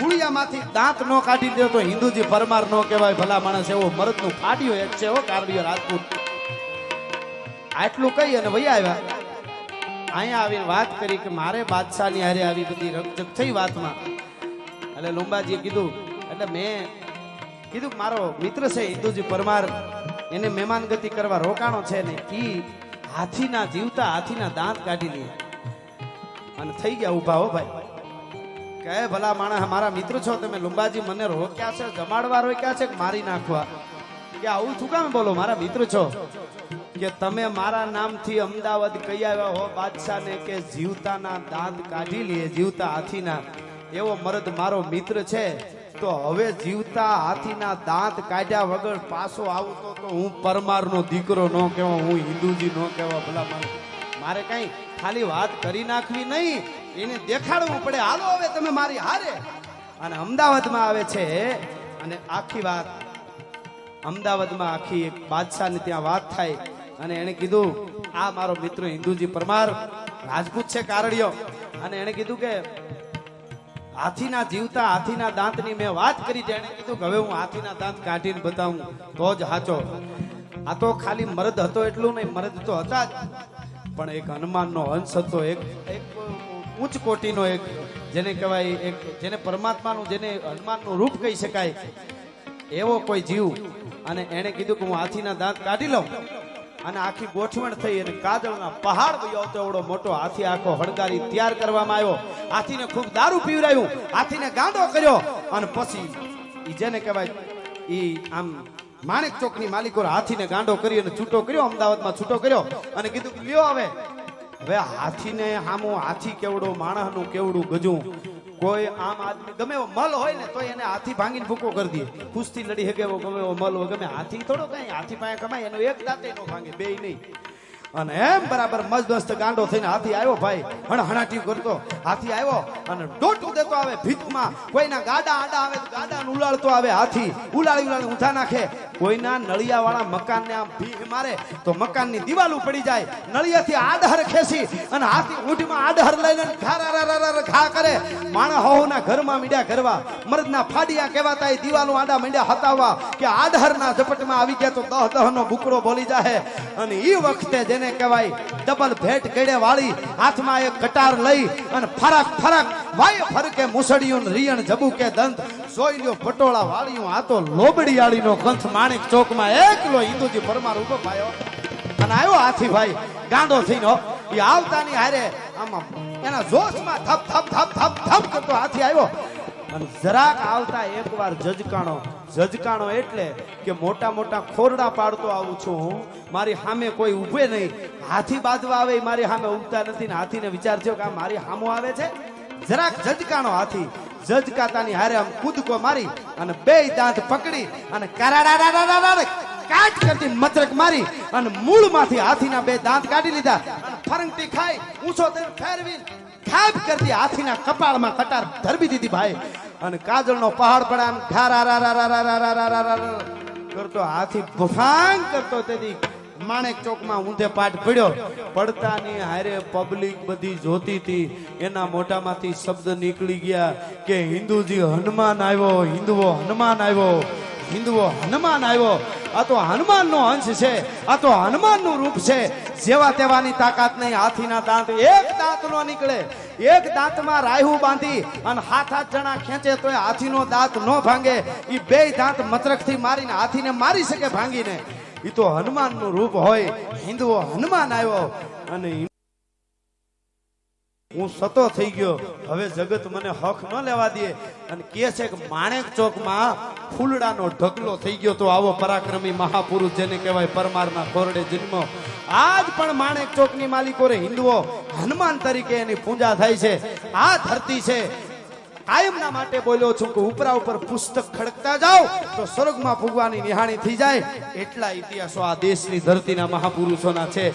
મૂળિયામાંથી દાંત નો કાઢી દે તો હિન્દુજી પરમાર નો કહેવાય. ભલા માણસ એવો મરદનું ફાડ્યો એક છે હો કારડિયો રાજપૂત. આટલું કહી અને વહી આવ્યા. અહીંયા આવીને વાત કરી કે મારે બાદશાહની હારે આવી બધી રકજક થઈ વાતમાં. એટલે લુંબાજીએ કીધું, એટલે મેં કીધું મારો મિત્ર છે હિન્દુજી પરમાર, એને મહેમાન ગતિ કરવા રોકાણો છે ને એ હાથીના જીવતા હાથીના દાંત કાઢી લે. અને થઈ ગયા ઊભા હો ભાઈ. કહે, ભલા માણસ મારા મિત્ર છો, તમે લુંબાજી મને રોક્યા છે, જમાડવા રોક્યા છે કે મારી નાખવા? કે આવું શું કામ બોલો, મારા મિત્ર છો. કે, તમે મારા નામથી અમદાવાદ કઈ આવ્યા હો, બાદશાહને કે જીવતાના દાંત કાઢી લે, જીવતા હાથીના. એવો મરદ મારો મિત્ર છે, તો હવે જીવતા હાથીના દાંત કાઢ્યા વગર પાછો આવતો તો હું પરમારનો દીકરો ન કહેવા, હું હિન્દુજી ન કહેવા, ભલા મારે કઈ ખાલી વાત કરી નાખવી નહીં, એને દેખાડવું પડે. હાલો હવે તમે મારી હારે. અને અમદાવાદમાં આવે છે, અને આખી વાત, અમદાવાદમાં આખી એક બાદશાહની ત્યાં વાત થાય. અને એણે કીધું, આ મારો મિત્ર હિન્દુજી પરમાર, રાજપૂત છે કારડિયો અને એણે કીધું કે, હાથીના જીવતા, હાથીના દાંતની મેં વાત કરી છે. એણે કીધું કે, હવે હું હાથીના દાંત કાઢીને બતાવું, તો જ હાચો. આ તો ખાલી મરદ હતો, એટલું નહીં, મરદ તો હતા જ. પણ એક હનુમાનનો હંસ હતો, એક એક ઉચ્ચ કોટીનો એક, જેને કહેવાય એક, જેને પરમાત્માનું, જેને હનુમાનનું રૂપ કહી શકાય, એવો કોઈ જીવ. અને એણે કીધું કે હું હાથીના દાંત કાઢી લઉં. અને આખી ગોઠવણ થઈ અને કાજળના પહાડ આવતો એવડો મોટો હાથી આખો હળગારી તૈયાર કરવામાં આવ્યો. હાથીને ખૂબ દારૂ પીવરાયું હાથીને ગાંડો કર્યો. અને પછી જેને કહેવાય ઈ આમ માણેક ચોકની માલિકો હાથીને ગાંડો કરી અને છૂટો કર્યો, અમદાવાદમાં છૂટો કર્યો અને કીધું કે, લ્યો હવે. હવે હાથીને હામો હાથી કેવડો, માણસનું કેવડું ગજું. કોઈ આમ આદમી ગમે એવો મલ હોય ને તો એને હાથી ભાંગીને ભૂકો કરી દે. કુસ્તી લડી શકે એવો ગમે એવો મલ હોય, ગમે હાથી થોડો કઈ હાથી પાસે કમાય, એનો એક દાંતે નો ભાંગે બે નહીં. અને એમ બરાબર મજદસ્ત ગાંડો થઈને હાથી આવ્યો ભાઈ. હણ હણાટી કરતો, હાથી આવ્યો અને ડોટું દેતો આવે ભીતમાં કોઈના ગાડા આડા આવે ગાડાને ઉલાળતો આવે હાથી. ઉલાળી ઉલાળી ઊંધા નાખે. કોઈના નળિયાવાળા મકાનને આમ ભીખ મારે તો મકાનની દિવાલ પડી જાય. નળિયાથી આડહર ખેસી અને હાથી ઊંટમાં આડહર લઈને ઘા ઘા કરે. માણા હોના ઘરમાં મીડ્યા કરવા મરદના ફાડિયા કહેવાતા એ દિવાલો આડા મીડ્યા હતાવવા કે આડહરના ઝપટમાં આવી ગયા તો દહ દહનો બુકડો બોલી જાહે. અને એ વખતે જેને કહેવાય ડબલ ભેટ કેડે વાળી હાથમાં એક કટાર લઈ અને ફરક ફરક વાય ફરકે મુસડિયું રિયણ જબુકે દંત જોઈ લ્યો પટોળા વાળીયું આ તો લોબડિયાળીનો કંથ માણેક ચોકમાં એકલો હિન્દુજી પરમાર ઊભો ભાયો અને આવ્યો હાથી ભાઈ, ગાંડો થઈનો. એ આવતાની હારે આમાં એના જોશમાં થપ થપ થપ થપ થપ કરતો હાથી આવ્યો અને જરાક આવતા એકવાર જજકાણો જજકાણો એટલે કે મોટા મોટા ખોરડા પાડતો આવું છું હું. મારી સામે કોઈ ઊભે નહીં. હાથી બાંધવા આવે મારી સામે ઉગતા નથી ને હાથીને વિચાર કે આ મારી સામો આવે છે. જરાક જજકાણો હાથી. જજકાતાની હારે આમ કૂદકો મારી અને બે દાંત પકડી અને કારાડાડાડાડાડા કાટ કરતી મચરક મારી અને મૂળમાંથી હાથીના બે દાંત કાઢી લીધા અને ફરંગટી ખાઈ, ઊંચો તેમ ફેરવી ખાબ કરતી હાથીના કપાળમાં કટાર ધરબી દીધી ભાઈ. અને કાજળનો પહાડ પર આમ ઠારા કરતો હાથી ભફાંગ કરતો તેથી માણેક ચોકમાં ઊંધે પાઠ પડ્યો પડતાની હારે પબ્લિક બધી જોતી હતી એના મોઢામાંથી શબ્દ નીકળી ગયા કે હિન્દુજી હનુમાન આવ્યો હિન્દુઓ હનુમાન આવ્યો હિન્દુઓ હનુમાન આવ્યો. આ તો હનુમાનનો અંશ છે. આ તો હનુમાનનું રૂપ છે. જેવા તેવાની તાકાત નહીં. હાથીના દાંત એક દાંત નો નીકળે. એક દાંતમાં રાયહું બાંધી અને હાથ હાથ જણા ખેંચે તોય હાથીનો દાંત ન ભાંગે. એ બે દાંત મતરકથી મારીને હાથીને મારી શકે ભાંગીને. એ તો હનુમાનનું રૂપ હોય. હિન્દુઓ હનુમાન આવ્યો. અને હું સતો થઈ ગયો. હવે જગત મને હક ન લેવા દે. અને કે છે કે માણેક ચોકમાં ફૂલડાનો ઢગલો થઈ ગયો તો આવો પરાક્રમી મહાપુરુષ જેને કહેવાય પરમારના ખોરડે જન્મ. આજ પણ માણેક ચોકની માલિકો રે હિન્દુઓ, હનુમાન તરીકે એની પૂજા થાય છે. આ ધરતી છે. કાયમના માટે બોલ્યો છું કે ઉપરા ઉપર પુસ્તક ખડકતા જાઓ તો સ્વર્ગમાં ફૂગવાની નિહાણી થઈ જાય. એટલા ઇતિહાસો આ દેશની ધરતીના મહાપુરુષોના છે.